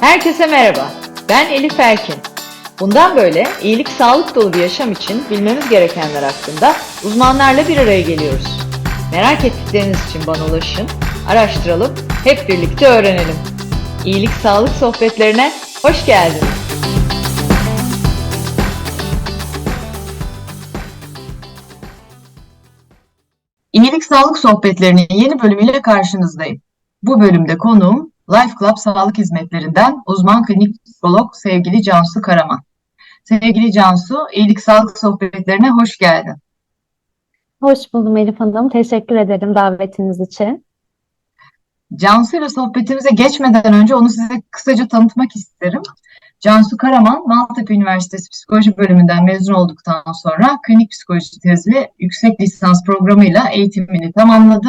Herkese merhaba. Ben Elif Erkin. Bundan böyle iyilik sağlık dolu bir yaşam için bilmemiz gerekenler hakkında uzmanlarla bir araya geliyoruz. Merak ettikleriniz için bana ulaşın, araştıralım, hep birlikte öğrenelim. İyilik sağlık sohbetlerine hoş geldiniz. İyilik Sağlık Sohbetlerinin yeni bölümüyle karşınızdayım. Bu bölümde konuğum Life Club Sağlık Hizmetlerinden uzman klinik psikolog sevgili Cansu Karaman. Sevgili Cansu, İyilik Sağlık Sohbetlerine hoş geldin. Hoş buldum Elif Hanım. Teşekkür ederim davetiniz için. Cansu ile sohbetimize geçmeden önce onu size kısaca tanıtmak isterim. Cansu Karaman, Maltepe Üniversitesi Psikoloji Bölümünden mezun olduktan sonra klinik psikoloji tezli yüksek lisans programıyla eğitimini tamamladı.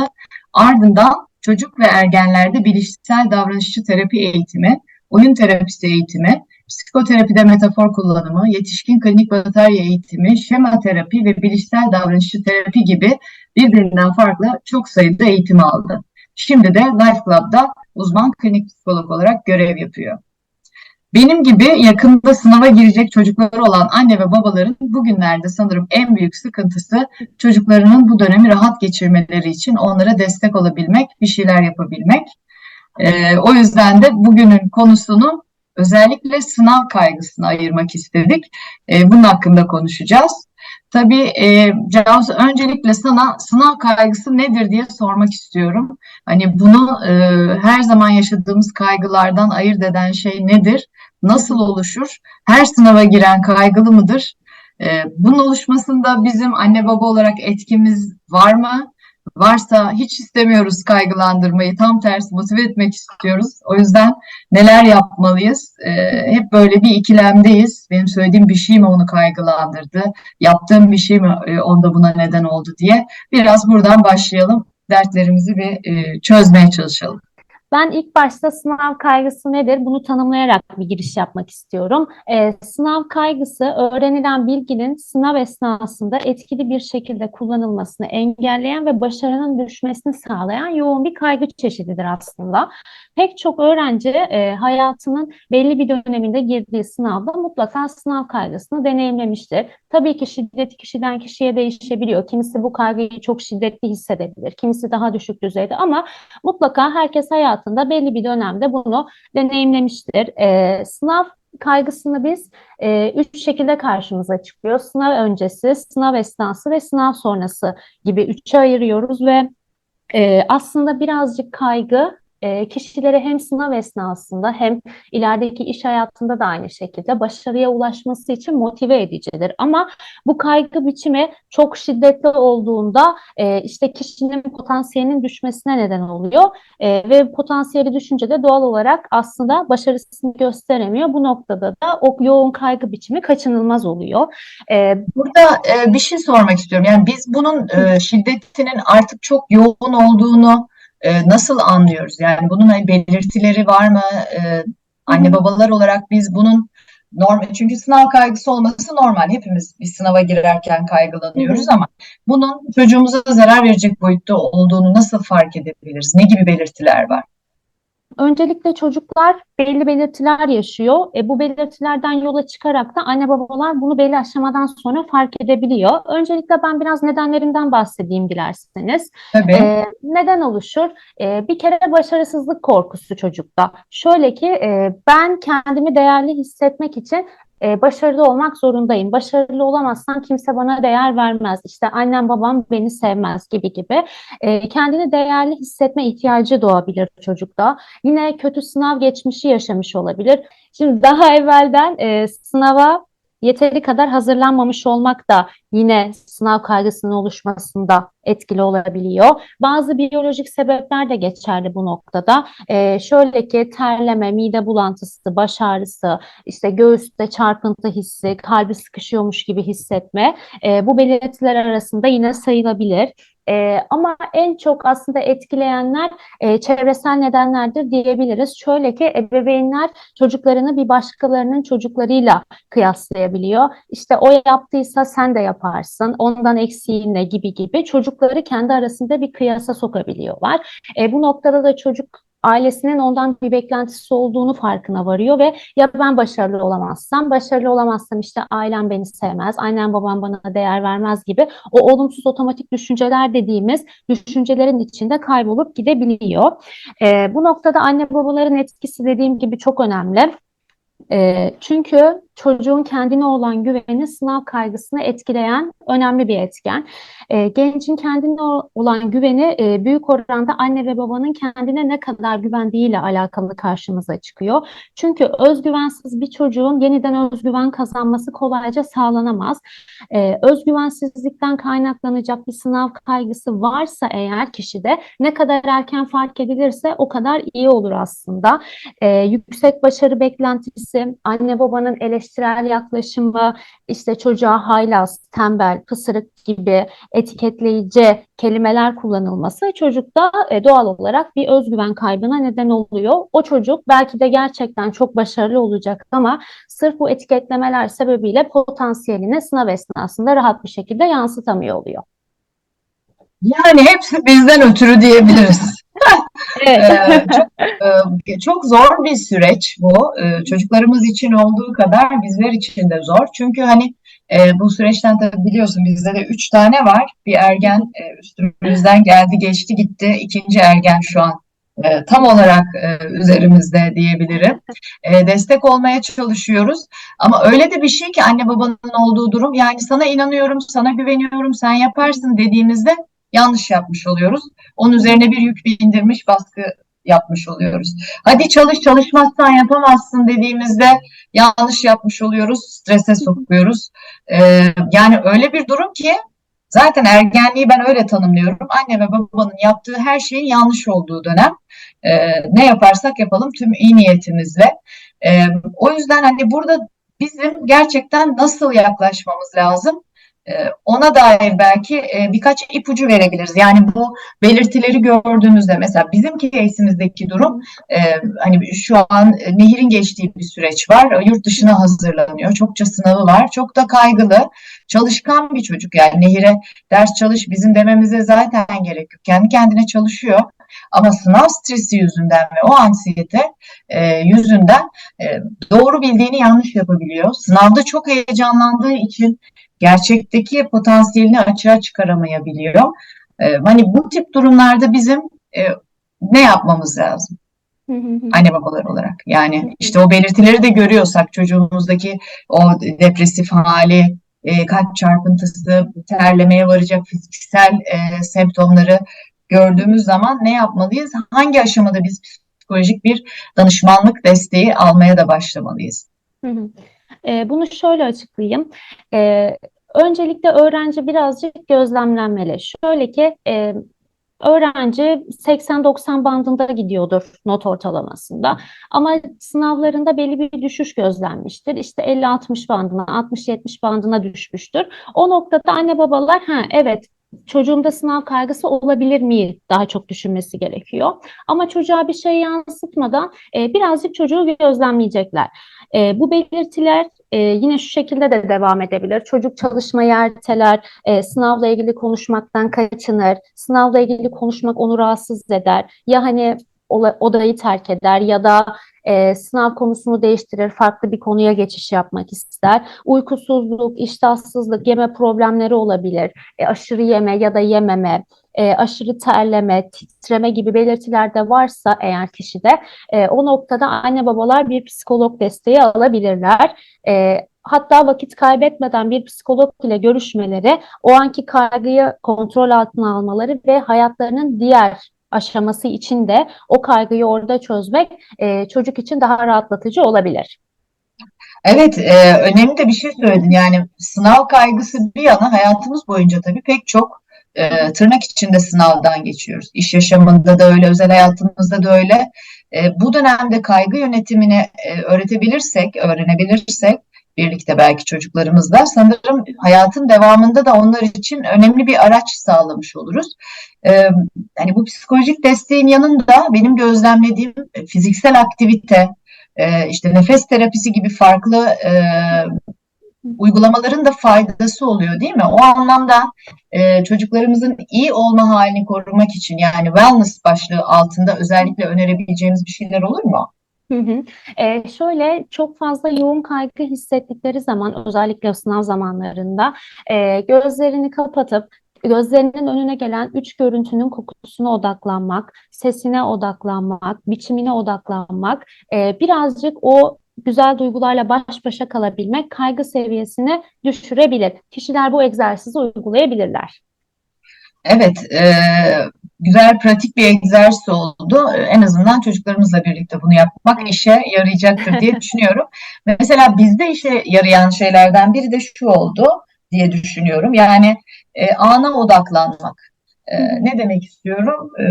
Ardından çocuk ve ergenlerde bilişsel davranışçı terapi eğitimi, oyun terapisi eğitimi, psikoterapide metafor kullanımı, yetişkin klinik batarya eğitimi, şema terapi ve bilişsel davranışçı terapi gibi birbirinden farklı çok sayıda eğitim aldı. Şimdi de Life Club'da uzman klinik psikolog olarak görev yapıyor. Benim gibi yakında sınava girecek çocukları olan anne ve babaların bugünlerde sanırım en büyük sıkıntısı çocuklarının bu dönemi rahat geçirmeleri için onlara destek olabilmek, bir şeyler yapabilmek. Ee, o yüzden de bugünün konusunu özellikle sınav kaygısına ayırmak istedik. Ee, bunun hakkında konuşacağız. Tabii e, öncelikle sana sınav kaygısı nedir diye sormak istiyorum. Hani bunu e, her zaman yaşadığımız kaygılardan ayırt eden şey nedir? Nasıl oluşur? Her sınava giren kaygılı mıdır? E, bunun oluşmasında bizim anne baba olarak etkimiz var mı? Varsa hiç istemiyoruz kaygılandırmayı, tam tersi motive etmek istiyoruz. O yüzden neler yapmalıyız? Ee, hep böyle bir ikilemdeyiz. Benim söylediğim bir şey mi onu kaygılandırdı? Yaptığım bir şey mi e, onda buna neden oldu diye. Biraz buradan başlayalım. Dertlerimizi bir e, çözmeye çalışalım. Ben ilk başta sınav kaygısı nedir? Bunu tanımlayarak bir giriş yapmak istiyorum. Ee, sınav kaygısı öğrenilen bilginin sınav esnasında etkili bir şekilde kullanılmasını engelleyen ve başarının düşmesini sağlayan yoğun bir kaygı çeşididir aslında. Pek çok öğrenci e, hayatının belli bir döneminde girdiği sınavda mutlaka sınav kaygısını deneyimlemiştir. Tabii ki şiddeti kişiden kişiye değişebiliyor. Kimisi bu kaygıyı çok şiddetli hissedebilir, kimisi daha düşük düzeyde ama mutlaka herkes hayatında belli bir dönemde bunu deneyimlemiştir. E, sınav kaygısını biz e, üç şekilde karşımıza çıkıyor. Sınav öncesi, sınav esnası ve sınav sonrası gibi üçe ayırıyoruz ve e, aslında birazcık kaygı e, kişileri hem sınav esnasında hem ilerideki iş hayatında da aynı şekilde başarıya ulaşması için motive edicidir. Ama bu kaygı biçimi çok şiddetli olduğunda e, işte kişinin potansiyelinin düşmesine neden oluyor e, ve potansiyeli düşünce de doğal olarak aslında başarısını gösteremiyor. Bu noktada da o yoğun kaygı biçimi kaçınılmaz oluyor. E, Burada e, bir şey sormak istiyorum. Yani biz bunun e, şiddetinin artık çok yoğun olduğunu e, nasıl anlıyoruz? Yani bunun hani belirtileri var mı? E, anne babalar olarak biz bunun normal çünkü sınav kaygısı olması normal. Hepimiz bir sınava girerken kaygılanıyoruz hı hı. ama bunun çocuğumuza zarar verecek boyutta olduğunu nasıl fark edebiliriz? Ne gibi belirtiler var? Öncelikle çocuklar belli belirtiler yaşıyor. E, bu belirtilerden yola çıkarak da anne babalar bunu belli aşamadan sonra fark edebiliyor. Öncelikle ben biraz nedenlerinden bahsedeyim dilerseniz. Tabii. E, neden oluşur? E, bir kere başarısızlık korkusu çocukta. Şöyle ki e, ben kendimi değerli hissetmek için e, başarılı olmak zorundayım. Başarılı olamazsam kimse bana değer vermez. İşte annem babam beni sevmez gibi gibi. E, kendini değerli hissetme ihtiyacı doğabilir çocukta. Yine kötü sınav geçmişi yaşamış olabilir. Şimdi daha evvelden e, sınava yeteri kadar hazırlanmamış olmak da yine sınav kaygısının oluşmasında etkili olabiliyor. Bazı biyolojik sebepler de geçerli bu noktada. Ee, şöyle ki terleme, mide bulantısı, baş ağrısı, işte göğüste çarpıntı hissi, kalbi sıkışıyormuş gibi hissetme e, bu belirtiler arasında yine sayılabilir. E, ama en çok aslında etkileyenler e, çevresel nedenlerdir diyebiliriz. Şöyle ki ebeveynler çocuklarını bir başkalarının çocuklarıyla kıyaslayabiliyor. İşte o yaptıysa sen de yaparsın, ondan eksiğin ne gibi gibi çocukları kendi arasında bir kıyasa sokabiliyorlar. E, bu noktada da çocuk ailesinin ondan bir beklentisi olduğunu farkına varıyor ve ya ben başarılı olamazsam, başarılı olamazsam işte ailem beni sevmez, annem babam bana değer vermez gibi o olumsuz otomatik düşünceler dediğimiz düşüncelerin içinde kaybolup gidebiliyor. Ee, bu noktada anne babaların etkisi dediğim gibi çok önemli. Ee, çünkü çocuğun kendine olan güveni sınav kaygısını etkileyen önemli bir etken. Ee, gencin kendine olan güveni e, büyük oranda anne ve babanın kendine ne kadar güvendiğiyle alakalı karşımıza çıkıyor. Çünkü özgüvensiz bir çocuğun yeniden özgüven kazanması kolayca sağlanamaz. Ee, özgüvensizlikten kaynaklanacak bir sınav kaygısı varsa eğer kişide ne kadar erken fark edilirse o kadar iyi olur aslında. Ee, yüksek başarı beklentisi, anne babanın eleştirel yaklaşımı, işte çocuğa haylaz, tembel, pısırık gibi etiketleyici kelimeler kullanılması çocukta e, doğal olarak bir özgüven kaybına neden oluyor. O çocuk belki de gerçekten çok başarılı olacak ama sırf bu etiketlemeler sebebiyle potansiyelini sınav esnasında rahat bir şekilde yansıtamıyor oluyor. Yani hepsi bizden ötürü diyebiliriz. Ee, çok, e, çok zor bir süreç bu. Ee, çocuklarımız için olduğu kadar bizler için de zor. Çünkü hani e, bu süreçten tabii biliyorsun bizde de üç tane var. Bir ergen e, üstümüzden geldi, geçti, gitti. İkinci ergen şu an tam olarak üzerimizde diyebilirim. Destek olmaya çalışıyoruz. Ama öyle de bir şey ki anne babanın olduğu durum. Yani sana inanıyorum, sana güveniyorum, sen yaparsın dediğimizde yanlış yapmış oluyoruz. Onun üzerine bir yük bindirmiş baskı yapmış oluyoruz. Hadi çalış çalışmazsan yapamazsın dediğimizde yanlış yapmış oluyoruz, strese sokuyoruz. Ee, yani öyle bir durum ki zaten ergenliği ben öyle tanımlıyorum. Anne ve babanın yaptığı her şeyin yanlış olduğu dönem. Ee, ne yaparsak yapalım tüm iyi niyetimizle. Ee, o yüzden hani burada bizim gerçekten nasıl yaklaşmamız lazım? Ee, ona dair belki e, birkaç ipucu verebiliriz. Yani bu belirtileri gördüğümüzde mesela bizim case'imizdeki durum e, hani şu an Nehir'in geçtiği bir süreç var. Yurt dışına hazırlanıyor. Çokça sınavı var. Çok da kaygılı. Çalışkan bir çocuk yani Nehir'e ders çalış bizim dememize zaten gerek yok. Kendi kendine çalışıyor. Ama sınav stresi yüzünden ve o anksiyete e, yüzünden e, doğru bildiğini yanlış yapabiliyor. Sınavda çok heyecanlandığı için gerçekteki potansiyelini açığa çıkaramayabiliyor. Ee, hani bu tip durumlarda bizim e, ne yapmamız lazım anne babalar olarak? Yani işte o belirtileri de görüyorsak çocuğumuzdaki o depresif hali, e, kalp çarpıntısı, terlemeye varacak fiziksel e, semptomları gördüğümüz zaman ne yapmalıyız? Hangi aşamada biz psikolojik bir danışmanlık desteği almaya da başlamalıyız? Hı hı. E, bunu şöyle açıklayayım. E, öncelikle öğrenci birazcık gözlemlenmeli. Şöyle ki e, öğrenci 80-90 bandında gidiyordur not ortalamasında ama sınavlarında belli bir düşüş gözlenmiştir. İşte 50-60 bandına, 60-70 bandına düşmüştür. O noktada anne babalar ha evet çocuğumda sınav kaygısı olabilir mi daha çok düşünmesi gerekiyor. Ama çocuğa bir şey yansıtmadan e, birazcık çocuğu gözlemleyecekler. E, bu belirtiler e, yine şu şekilde de devam edebilir. Çocuk çalışmayı erteler, e, sınavla ilgili konuşmaktan kaçınır, sınavla ilgili konuşmak onu rahatsız eder. Ya hani odayı terk eder ya da e, sınav konusunu değiştirir, farklı bir konuya geçiş yapmak ister. Uykusuzluk, iştahsızlık, yeme problemleri olabilir. E, aşırı yeme ya da yememe, e, aşırı terleme, titreme gibi belirtiler de varsa eğer kişide e, o noktada anne babalar bir psikolog desteği alabilirler. E, hatta vakit kaybetmeden bir psikolog ile görüşmeleri, o anki kaygıyı kontrol altına almaları ve hayatlarının diğer aşaması için de o kaygıyı orada çözmek e, çocuk için daha rahatlatıcı olabilir. Evet, e, önemli de bir şey söyledin. Yani sınav kaygısı bir yana hayatımız boyunca tabii pek çok e, tırnak içinde sınavdan geçiyoruz. İş yaşamında da öyle, özel hayatımızda da öyle. E, bu dönemde kaygı yönetimini e, öğretebilirsek, öğrenebilirsek birlikte belki çocuklarımızla sanırım hayatın devamında da onlar için önemli bir araç sağlamış oluruz. E, yani bu psikolojik desteğin yanında benim gözlemlediğim e, fiziksel aktivite, e, işte nefes terapisi gibi farklı e, uygulamaların da faydası oluyor değil mi? O anlamda e, çocuklarımızın iyi olma halini korumak için yani wellness başlığı altında özellikle önerebileceğimiz bir şeyler olur mu? Hı hı. Ee, şöyle çok fazla yoğun kaygı hissettikleri zaman özellikle sınav zamanlarında e, gözlerini kapatıp gözlerinin önüne gelen üç görüntünün kokusuna odaklanmak, sesine odaklanmak, biçimine odaklanmak, e, birazcık o güzel duygularla baş başa kalabilmek kaygı seviyesini düşürebilir. Kişiler bu egzersizi uygulayabilirler. Evet, e, güzel pratik bir egzersiz oldu. En azından çocuklarımızla birlikte bunu yapmak işe yarayacaktır diye düşünüyorum. Mesela bizde işe yarayan şeylerden biri de şu oldu diye düşünüyorum. Yani e, ana odaklanmak. E, ne demek istiyorum? E,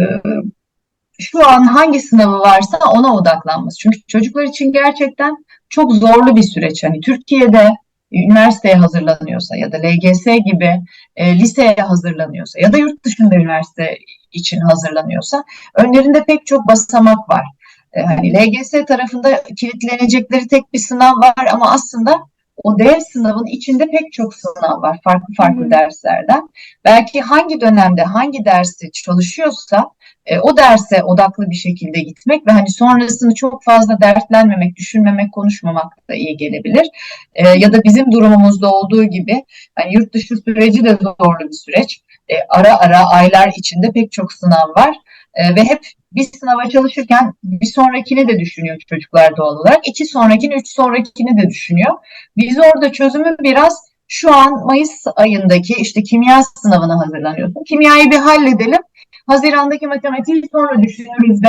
şu an hangi sınavı varsa ona odaklanması. Çünkü çocuklar için gerçekten çok zorlu bir süreç. Hani Türkiye'de üniversiteye hazırlanıyorsa ya da LGS gibi e, liseye hazırlanıyorsa ya da yurt dışında üniversite için hazırlanıyorsa önlerinde pek çok basamak var. E, hani LGS tarafında kilitlenecekleri tek bir sınav var ama aslında o dev sınavın içinde pek çok sınav var farklı farklı hı. derslerden. Belki hangi dönemde hangi dersi çalışıyorsa e, o derse odaklı bir şekilde gitmek ve hani sonrasını çok fazla dertlenmemek, düşünmemek, konuşmamak da iyi gelebilir. E, ya da bizim durumumuzda olduğu gibi hani yurt dışı süreci de zorlu bir süreç. E, ara ara aylar içinde pek çok sınav var E, ve hep bir sınava çalışırken bir sonrakini de düşünüyor çocuklar doğal olarak. iki sonrakini, üç sonrakini de düşünüyor. Biz orada çözümü biraz şu an Mayıs ayındaki işte kimya sınavına hazırlanıyorsun. Kimyayı bir halledelim. Hazirandaki matematiği sonra düşünürüz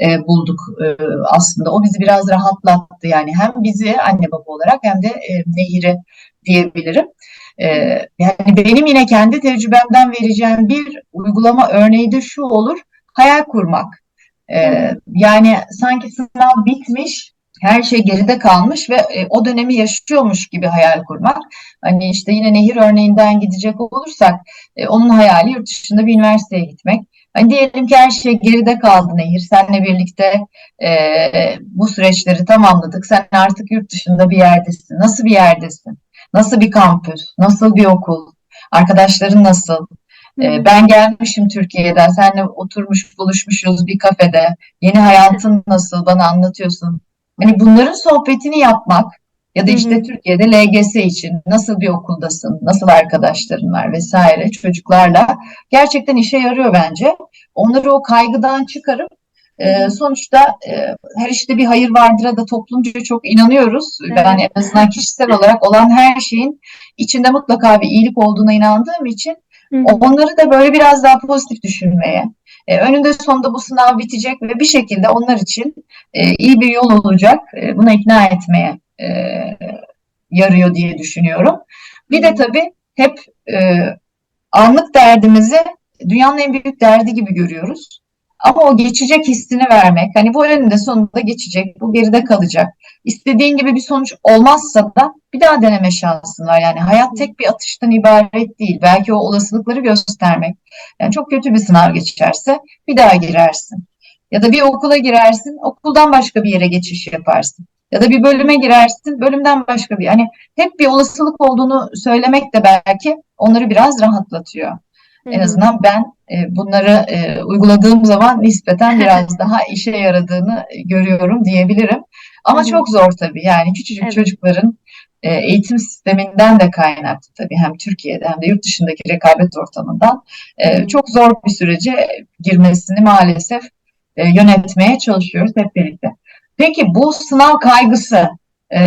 e, bulduk e, aslında. O bizi biraz rahatlattı yani hem bizi anne baba olarak hem de e, Nehir'i diyebilirim. E, yani benim yine kendi tecrübemden vereceğim bir uygulama örneği de şu olur. Hayal kurmak. E, yani sanki sınav bitmiş, her şey geride kalmış ve e, o dönemi yaşıyormuş gibi hayal kurmak. Hani işte yine Nehir örneğinden gidecek olursak e, onun hayali yurt dışında bir üniversiteye gitmek. Hani diyelim ki her şey geride kaldı Nehir. Seninle birlikte e, bu süreçleri tamamladık. Sen artık yurt dışında bir yerdesin. Nasıl bir yerdesin? Nasıl bir kampüs? Nasıl bir okul? Arkadaşların nasıl? E, ben gelmişim Türkiye'den. Seninle oturmuş buluşmuşuz bir kafede. Yeni hayatın nasıl? Bana anlatıyorsun. Hani bunların sohbetini yapmak ya da işte Hı hı. Türkiye'de LGS için nasıl bir okuldasın, nasıl arkadaşların var vesaire çocuklarla gerçekten işe yarıyor bence. Onları o kaygıdan çıkarıp e, sonuçta e, her işte bir hayır vardır'a da toplumca çok inanıyoruz. Ben en azından kişisel olarak olan her şeyin içinde mutlaka bir iyilik olduğuna inandığım için Hı hı. onları da böyle biraz daha pozitif düşünmeye, e, önünde sonunda bu sınav bitecek ve bir şekilde onlar için e, iyi bir yol olacak. E, buna ikna etmeye e, yarıyor diye düşünüyorum. Bir de tabii hep e, anlık derdimizi dünyanın en büyük derdi gibi görüyoruz. Ama o geçecek hissini vermek, hani bu önünde sonunda geçecek, bu geride kalacak. İstediğin gibi bir sonuç olmazsa da bir daha deneme şansın var. Yani hayat tek bir atıştan ibaret değil. Belki o olasılıkları göstermek. Yani çok kötü bir sınav geçerse bir daha girersin. Ya da bir okula girersin, okuldan başka bir yere geçiş yaparsın. Ya da bir bölüme girersin, bölümden başka bir. Hani hep bir olasılık olduğunu söylemek de belki onları biraz rahatlatıyor. Hı En azından ben e, bunları e, uyguladığım zaman nispeten biraz daha işe yaradığını görüyorum diyebilirim. Ama Hı hı. çok zor tabii. Yani küçücük Evet. çocukların e, eğitim sisteminden de kaynaklı tabii. Hem Türkiye'de hem de yurt dışındaki rekabet ortamından e, çok zor bir sürece girmesini maalesef e, yönetmeye çalışıyoruz hep birlikte. Peki bu sınav kaygısı e,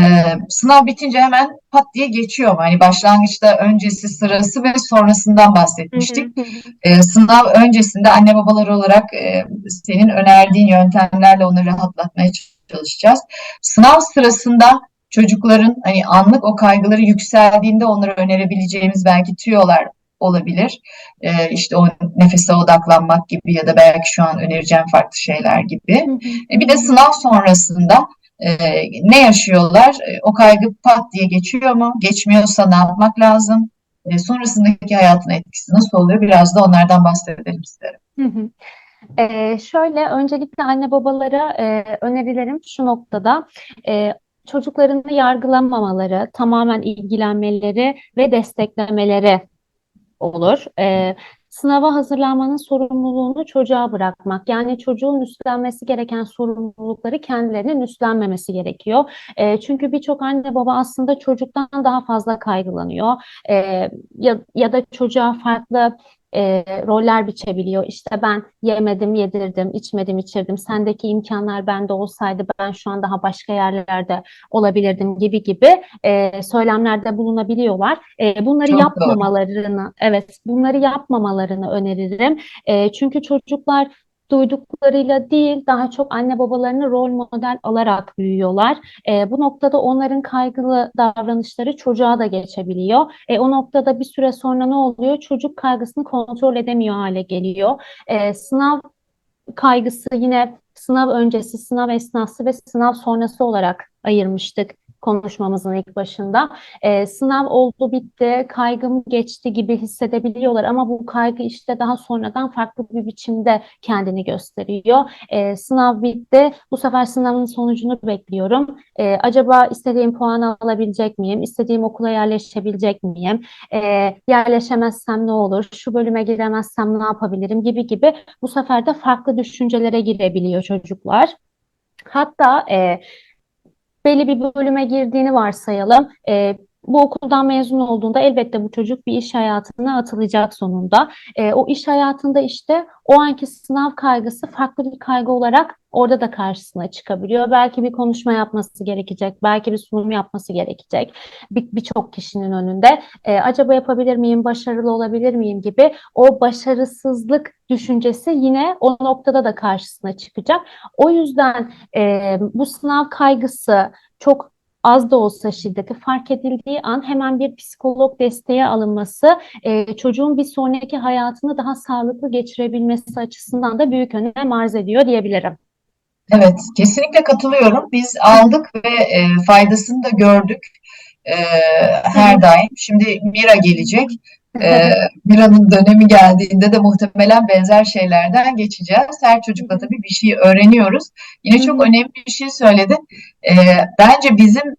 sınav bitince hemen pat diye geçiyor? Hani başlangıçta öncesi, sırası ve sonrasından bahsetmiştik. Hı hı. E, sınav öncesinde anne babalar olarak e, senin önerdiğin yöntemlerle onları rahatlatmaya çalışacağız. Sınav sırasında çocukların hani anlık o kaygıları yükseldiğinde onlara önerebileceğimiz belki tüyolar olabilir. E, işte o nefese odaklanmak gibi ya da belki şu an önereceğim farklı şeyler gibi. Hı hı. E, bir de sınav sonrasında e, ne yaşıyorlar? E, o kaygı pat diye geçiyor mu? Geçmiyorsa ne yapmak lazım? E, sonrasındaki hayatın etkisi nasıl oluyor? Biraz da onlardan bahsedelim isterim. Hı. Ee, şöyle öncelikle anne babalara e, önerilerim şu noktada e, çocuklarını yargılamamaları, tamamen ilgilenmeleri ve desteklemeleri olur. Ee, sınava hazırlanmanın sorumluluğunu çocuğa bırakmak. Yani çocuğun üstlenmesi gereken sorumlulukları kendilerinin üstlenmemesi gerekiyor. Ee, çünkü birçok anne baba aslında çocuktan daha fazla kaygılanıyor. Ee, ya, ya da çocuğa farklı e, roller biçebiliyor. İşte ben yemedim, yedirdim, içmedim, içirdim. Sendeki imkanlar bende olsaydı ben şu an daha başka yerlerde olabilirdim gibi gibi e, söylemlerde bulunabiliyorlar. E, bunları Çok doğru. yapmamalarını, evet, bunları yapmamalarını öneririm. E, çünkü çocuklar duyduklarıyla değil, daha çok anne babalarını rol model alarak büyüyorlar. E, bu noktada onların kaygılı davranışları çocuğa da geçebiliyor. E, o noktada bir süre sonra ne oluyor? Çocuk kaygısını kontrol edemiyor hale geliyor. E, sınav kaygısı yine sınav öncesi, sınav esnası ve sınav sonrası olarak ayırmıştık konuşmamızın ilk başında. Ee, sınav oldu bitti, kaygım geçti gibi hissedebiliyorlar ama bu kaygı işte daha sonradan farklı bir biçimde kendini gösteriyor. Ee, sınav bitti, bu sefer sınavın sonucunu bekliyorum. Ee, acaba istediğim puanı alabilecek miyim? İstediğim okula yerleşebilecek miyim? Ee, yerleşemezsem ne olur? Şu bölüme giremezsem ne yapabilirim? Gibi gibi bu sefer de farklı düşüncelere girebiliyor çocuklar. Hatta e, belli bir bölüme girdiğini varsayalım. E, bu okuldan mezun olduğunda elbette bu çocuk bir iş hayatına atılacak sonunda. E, o iş hayatında işte o anki sınav kaygısı farklı bir kaygı olarak orada da karşısına çıkabiliyor. Belki bir konuşma yapması gerekecek, belki bir sunum yapması gerekecek bir- birçok kişinin önünde. E, acaba yapabilir miyim, başarılı olabilir miyim gibi o başarısızlık düşüncesi yine o noktada da karşısına çıkacak. O yüzden e, bu sınav kaygısı çok az da olsa şiddeti fark edildiği an hemen bir psikolog desteğe alınması e, çocuğun bir sonraki hayatını daha sağlıklı geçirebilmesi açısından da büyük önem arz ediyor diyebilirim. Evet, kesinlikle katılıyorum. Biz aldık ve e, faydasını da gördük e, her daim. Şimdi Mira gelecek. E, Mira'nın dönemi geldiğinde de muhtemelen benzer şeylerden geçeceğiz. Her çocukla tabii bir şey öğreniyoruz. Yine çok önemli bir şey söyledin. E, bence bizim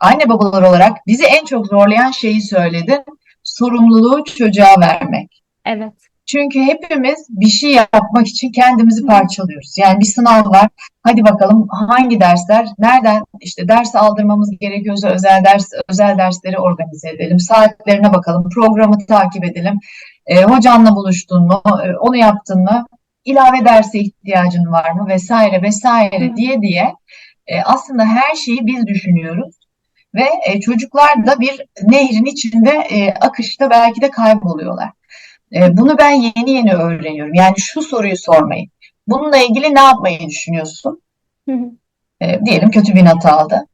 anne babalar olarak bizi en çok zorlayan şeyi söyledin. Sorumluluğu çocuğa vermek. Evet. Çünkü hepimiz bir şey yapmak için kendimizi parçalıyoruz. Yani bir sınav var. Hadi bakalım hangi dersler, nereden işte ders aldırmamız gerekiyorsa özel ders, özel dersleri organize edelim. Saatlerine bakalım, programı takip edelim. E, hocanla buluştun mu, E, onu yaptın mı, ilave derse ihtiyacın var mı vesaire vesaire hı. diye diye e, aslında her şeyi biz düşünüyoruz. Ve e, çocuklar da bir nehrin içinde e, akışta belki de kayboluyorlar. E, bunu ben yeni yeni öğreniyorum. Yani şu soruyu sormayı. Bununla ilgili ne yapmayı düşünüyorsun? Hı hı. E, diyelim kötü bir not aldı.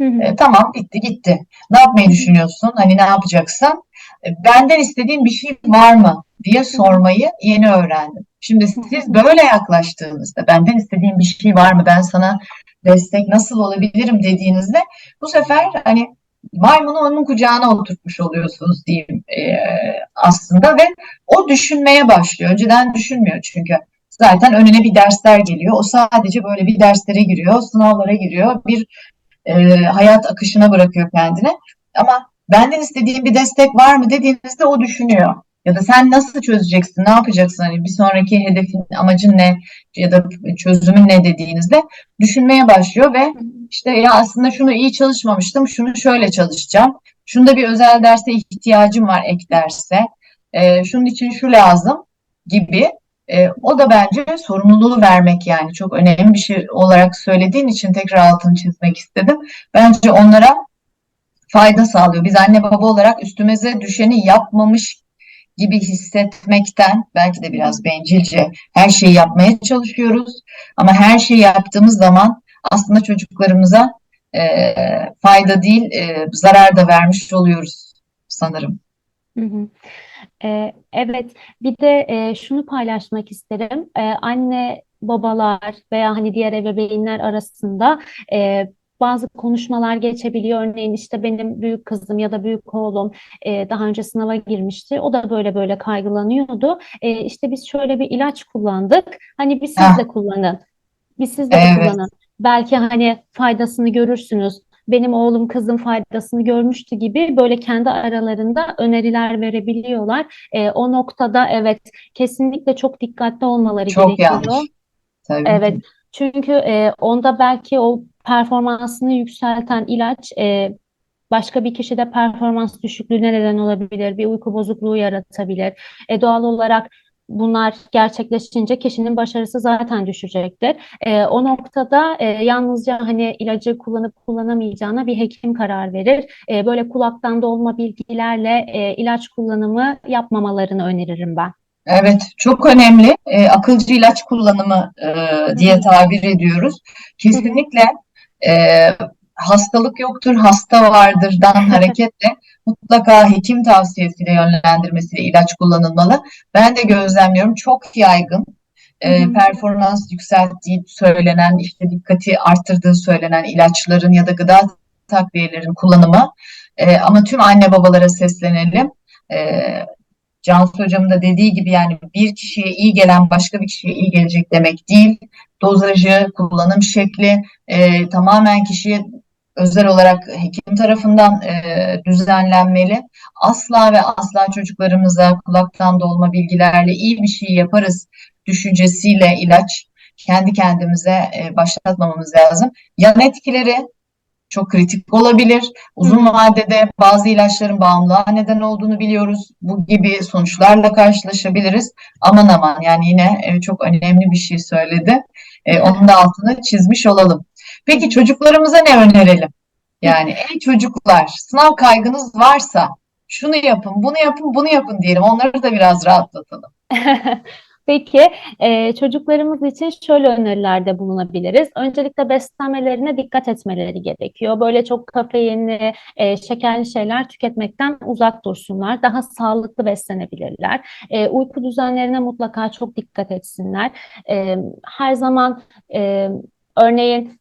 Hı hı. E, tamam bitti gitti. Ne yapmayı düşünüyorsun? Hani ne yapacaksın? E, benden istediğin bir şey var mı diye sormayı yeni öğrendim. Şimdi siz böyle yaklaştığınızda benden istediğin bir şey var mı? Ben sana destek nasıl olabilirim dediğinizde bu sefer hani maymunu onun kucağına oturtmuş oluyorsunuz diyeyim e, aslında ve o düşünmeye başlıyor. Önceden düşünmüyor çünkü. Zaten önüne bir dersler geliyor. O sadece böyle bir derslere giriyor, sınavlara giriyor. Bir e, hayat akışına bırakıyor kendini. Ama benden istediğin bir destek var mı dediğinizde o düşünüyor. Ya da sen nasıl çözeceksin, ne yapacaksın, hani bir sonraki hedefin, amacın ne ya da çözümün ne dediğinizde düşünmeye başlıyor ve işte ya aslında şunu iyi çalışmamıştım, şunu şöyle çalışacağım. Şunda bir özel derse ihtiyacım var ek derse. E, şunun için şu lazım gibi. E, o da bence sorumluluğu vermek yani çok önemli bir şey olarak söylediğin için tekrar altını çizmek istedim. Bence onlara fayda sağlıyor. Biz anne baba olarak üstümüze düşeni yapmamış gibi hissetmekten belki de biraz bencilce her şeyi yapmaya çalışıyoruz. Ama her şeyi yaptığımız zaman aslında çocuklarımıza e, fayda değil e, zarar da vermiş oluyoruz sanırım. Hı hı. Ee, evet, bir de e, şunu paylaşmak isterim. Ee, anne babalar veya hani diğer ebeveynler arasında e, bazı konuşmalar geçebiliyor. Örneğin işte benim büyük kızım ya da büyük oğlum e, daha önce sınava girmişti. O da böyle böyle kaygılanıyordu. E, işte biz şöyle bir ilaç kullandık. Hani bir siz Ah. de kullanın. Bir siz de Evet. kullanın. Belki hani faydasını görürsünüz. Benim oğlum kızım faydasını görmüştü gibi böyle kendi aralarında öneriler verebiliyorlar. E, o noktada evet kesinlikle çok dikkatli olmaları Çok gerekiyor. yanlış. Tabii ki. Evet, çünkü e, onda belki o performansını yükselten ilaç e, başka bir kişide performans düşüklüğüne neden olabilir, bir uyku bozukluğu yaratabilir. E, doğal olarak bunlar gerçekleşince kişinin başarısı zaten düşecektir. E, o noktada e, yalnızca hani ilacı kullanıp kullanamayacağına bir hekim karar verir. E, böyle kulaktan dolma bilgilerle e, ilaç kullanımı yapmamalarını öneririm ben. Evet, çok önemli. E, akılcı ilaç kullanımı e, diye tabir ediyoruz. Kesinlikle e, hastalık yoktur, hasta vardırdan hareketle mutlaka hekim tavsiyesiyle yönlendirmesiyle ilaç kullanılmalı. Ben de gözlemliyorum çok yaygın e, performans yükselttiği söylenen, işte dikkati arttırdığı söylenen ilaçların ya da gıda takviyelerin kullanımı. E, ama tüm anne babalara seslenelim. E, Cansu Hocam'ın da dediği gibi yani bir kişiye iyi gelen başka bir kişiye iyi gelecek demek değil. Dozajı, kullanım şekli e, tamamen kişiye özel olarak hekim tarafından e, düzenlenmeli. Asla ve asla çocuklarımıza kulaktan dolma bilgilerle iyi bir şey yaparız düşüncesiyle ilaç kendi kendimize e, başlatmamamız lazım. Yan etkileri çok kritik olabilir. Uzun vadede bazı ilaçların bağımlılığa neden olduğunu biliyoruz. Bu gibi sonuçlarla karşılaşabiliriz. Aman aman yani yine e, çok önemli bir şey söyledi. E, onun da altını çizmiş olalım. Peki çocuklarımıza ne önerelim? Yani ey çocuklar sınav kaygınız varsa şunu yapın, bunu yapın, bunu yapın diyelim. Onları da biraz rahatlatalım. Peki, e, çocuklarımız için şöyle önerilerde bulunabiliriz. Öncelikle beslenmelerine dikkat etmeleri gerekiyor. Böyle çok kafeinli, e, şekerli şeyler tüketmekten uzak dursunlar. Daha sağlıklı beslenebilirler. E, uyku düzenlerine mutlaka çok dikkat etsinler. E, her zaman e, örneğin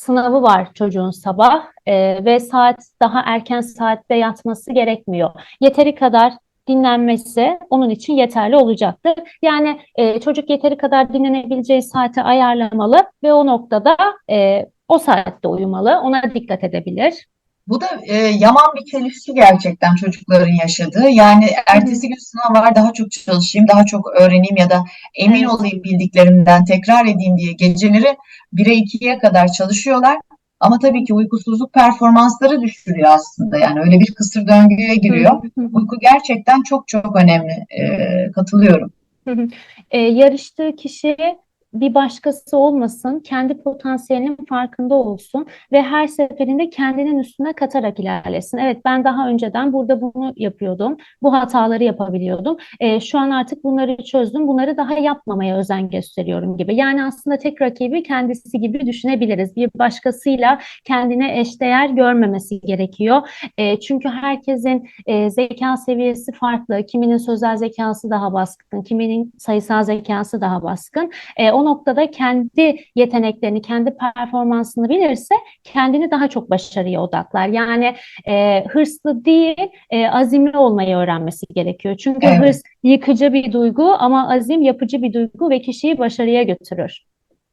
sınavı var çocuğun sabah e, ve saat daha erken saatte yatması gerekmiyor. Yeteri kadar dinlenmesi onun için yeterli olacaktır. Yani e, çocuk yeteri kadar dinlenebileceği saati ayarlamalı ve o noktada e, o saatte uyumalı. Ona dikkat edebilir. Bu da e, yaman bir çelişki gerçekten çocukların yaşadığı. Yani ertesi gün sınav var, daha çok çalışayım, daha çok öğreneyim ya da emin olayım bildiklerimden tekrar edeyim diye geceleri 1'e 2'ye kadar çalışıyorlar. Ama tabii ki uykusuzluk performansları düşürüyor aslında. Yani öyle bir kısır döngüye giriyor. Uyku gerçekten çok çok önemli. E, katılıyorum. E, yarıştığı kişi bir başkası olmasın, kendi potansiyelinin farkında olsun ve her seferinde kendinin üstüne katarak ilerlesin. Evet, ben daha önceden burada bunu yapıyordum, bu hataları yapabiliyordum. E, şu an artık bunları çözdüm, bunları daha yapmamaya özen gösteriyorum gibi. Yani aslında tek rakibi kendisi gibi düşünebiliriz. Bir başkasıyla kendine eşdeğer görmemesi gerekiyor. E, çünkü herkesin e, zeka seviyesi farklı. Kiminin sözel zekası daha baskın, kiminin sayısal zekası daha baskın. E, o noktada kendi yeteneklerini, kendi performansını bilirse kendini daha çok başarıya odaklar. Yani e, hırslı değil, e, azimli olmayı öğrenmesi gerekiyor. Çünkü Evet. hırs yıkıcı bir duygu ama azim yapıcı bir duygu ve kişiyi başarıya götürür.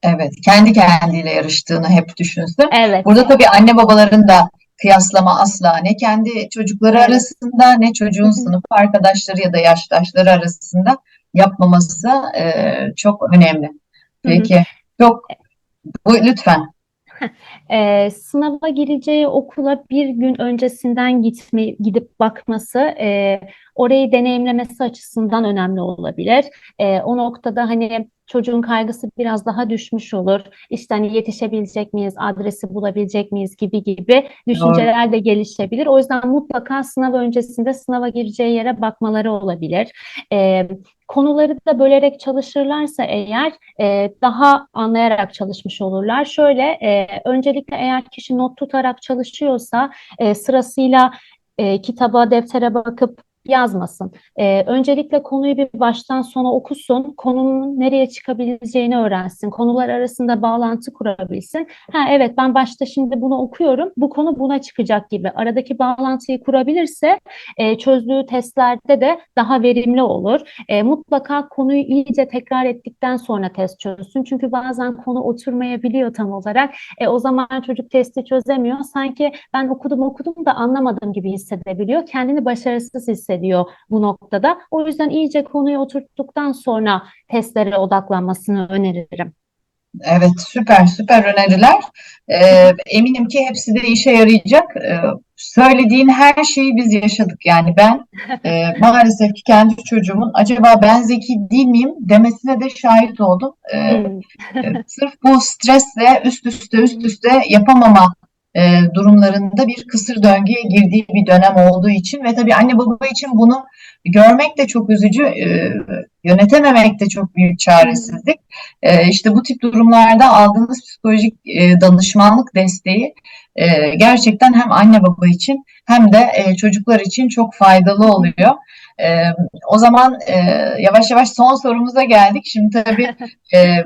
Evet, kendi kendiyle yarıştığını hep düşünsün. Evet. Burada tabii anne babaların da kıyaslama asla ne kendi çocukları arasında ne çocuğun sınıf arkadaşları ya da yaştaşları arasında yapmaması e, çok önemli. Peki, çok bu lütfen. E, sınava gireceği okula bir gün öncesinden gitme, gidip bakması, e, orayı deneyimlemesi açısından önemli olabilir. E, o noktada hani çocuğun kaygısı biraz daha düşmüş olur. İşte hani yetişebilecek miyiz, adresi bulabilecek miyiz gibi gibi düşünceler de gelişebilir. O yüzden mutlaka sınav öncesinde sınava gireceği yere bakmaları olabilir. E, konuları da bölerek çalışırlarsa eğer e, daha anlayarak çalışmış olurlar. Şöyle, e, öncelikle eğer kişi not tutarak çalışıyorsa e, sırasıyla e, kitaba, deftere bakıp yazmasın. Ee, öncelikle konuyu bir baştan sona okusun, konunun nereye çıkabileceğini öğrensin, konular arasında bağlantı kurabilsin. Ha evet ben başta şimdi bunu okuyorum, bu konu buna çıkacak gibi. Aradaki bağlantıyı kurabilirse e, çözdüğü testlerde de daha verimli olur. E, mutlaka konuyu iyice tekrar ettikten sonra test çözsün. Çünkü bazen konu oturmayabiliyor tam olarak. E, o zaman çocuk testi çözemiyor. Sanki ben okudum okudum da anlamadım gibi hissedebiliyor. Kendini başarısız hissediyor bu noktada. O yüzden iyice konuyu oturttuktan sonra testlere odaklanmasını öneririm. Evet, süper süper öneriler. Ee, eminim ki hepsi de işe yarayacak. Ee, söylediğin her şeyi biz yaşadık. Yani ben e, maalesef ki kendi çocuğumun acaba ben zeki değil miyim demesine de şahit oldum. Ee, Hmm. e, sırf bu stresle üst üste üst üste yapamama e, durumlarında bir kısır döngüye girdiği bir dönem olduğu için ve tabii anne baba için bunu görmek de çok üzücü, e, yönetememek de çok büyük çaresizlik. E, işte bu tip durumlarda aldığınız psikolojik e, danışmanlık desteği e, gerçekten hem anne baba için hem de e, çocuklar için çok faydalı oluyor. E, o zaman e, yavaş yavaş son sorumuza geldik. Şimdi tabii e,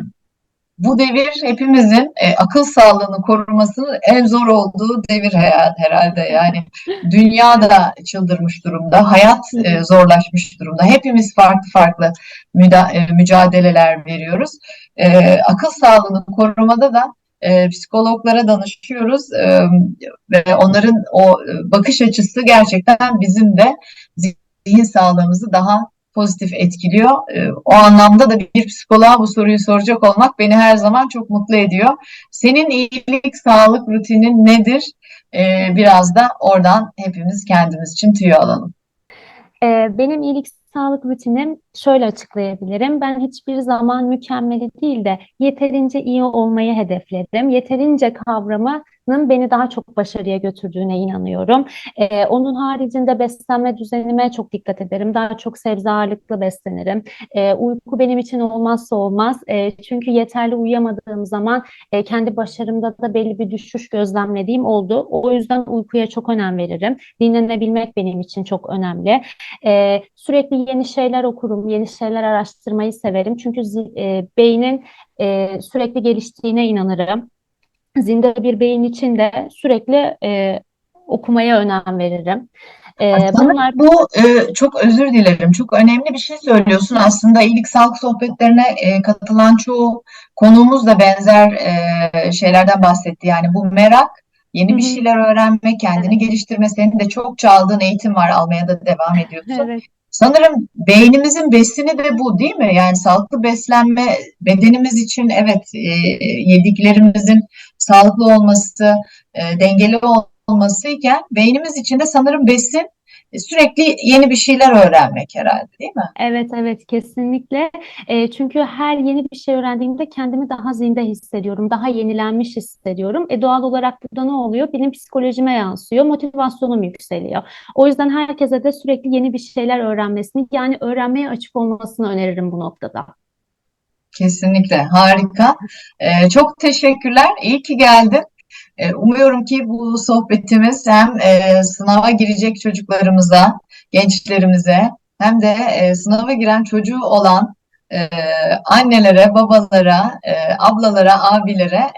bu devir hepimizin e, akıl sağlığını korumasının en zor olduğu devir hayat herhalde. Yani dünya da çıldırmış durumda, hayat e, zorlaşmış durumda. Hepimiz farklı farklı müda- e, mücadeleler veriyoruz. E, akıl sağlığını korumada da e, psikologlara danışıyoruz e, ve onların o e, bakış açısı gerçekten bizim de zihin sağlığımızı daha pozitif etkiliyor. E, O anlamda da bir psikoloğa bu soruyu soracak olmak beni her zaman çok mutlu ediyor. Senin iyilik sağlık rutinin nedir? E, Biraz da oradan hepimiz kendimiz için tüyo alalım. Ee, benim iyilik sağlık rutinim şöyle açıklayabilirim. Ben hiçbir zaman mükemmeli değil de yeterince iyi olmayı hedefledim. Yeterince kavramının beni daha çok başarıya götürdüğüne inanıyorum. Ee, onun haricinde beslenme düzenime çok dikkat ederim. Daha çok sebze ağırlıklı beslenirim. Ee, uyku benim için olmazsa olmaz. Ee, çünkü yeterli uyuyamadığım zaman e, kendi başarımda da belli bir düşüş gözlemlediğim oldu. O yüzden uykuya çok önem veririm. Dinlenebilmek benim için çok önemli. Ee, sürekli yeni şeyler okurum, yeni şeyler araştırmayı severim. Çünkü e, beynin e, sürekli geliştiğine inanırım. Zinde bir beyin için de sürekli e, okumaya önem veririm. E, Sanırım bunlar bu e, çok özür dilerim. Çok önemli bir şey söylüyorsun. Aslında iyilik sağlık sohbetlerine e, katılan çoğu konuğumuz da benzer e, şeylerden bahsetti. Yani bu merak, yeni bir Hı hı. şeyler öğrenme, kendini geliştirme. Senin de çok çaldığın eğitim var, almaya da devam ediyorsun. evet. Sanırım beynimizin besini de bu değil mi? Yani sağlıklı beslenme bedenimiz için evet e, yediklerimizin sağlıklı olması, e, dengeli olmasıyken beynimiz için de sanırım besin sürekli yeni bir şeyler öğrenmek herhalde değil mi? Evet evet kesinlikle E, çünkü her yeni bir şey öğrendiğimde kendimi daha zinde hissediyorum daha yenilenmiş hissediyorum e, doğal olarak burada ne oluyor benim psikolojime yansıyor motivasyonum yükseliyor o yüzden herkese de sürekli yeni bir şeyler öğrenmesini yani öğrenmeye açık olmasını öneririm bu noktada. Kesinlikle harika. E, çok teşekkürler. İyi ki geldin. E, umuyorum ki bu sohbetimiz hem e, sınava girecek çocuklarımıza, gençlerimize hem de e, sınava giren çocuğu olan annelere, babalara, ablalara, abilere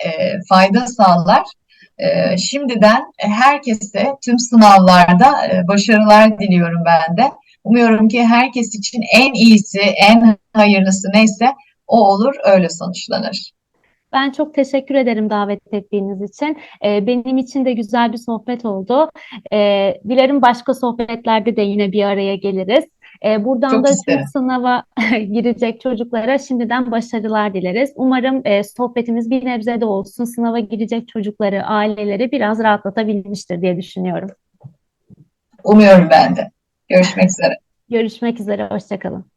fayda sağlar. Şimdiden herkese tüm sınavlarda başarılar diliyorum ben de. Umuyorum ki herkes için en iyisi, en hayırlısı neyse o olur, öyle sonuçlanır. Ben çok teşekkür ederim davet ettiğiniz için. E, benim için de güzel bir sohbet oldu. E, dilerim başka sohbetlerde de yine bir araya geliriz. E, buradan Çok da tüm isterim. sınava girecek çocuklara şimdiden başarılar dileriz. Umarım e, sohbetimiz bir nebze de olsun sınava girecek çocukları, aileleri biraz rahatlatabilmiştir diye düşünüyorum. Umuyorum ben de. Görüşmek üzere. Görüşmek üzere, hoşça kalın.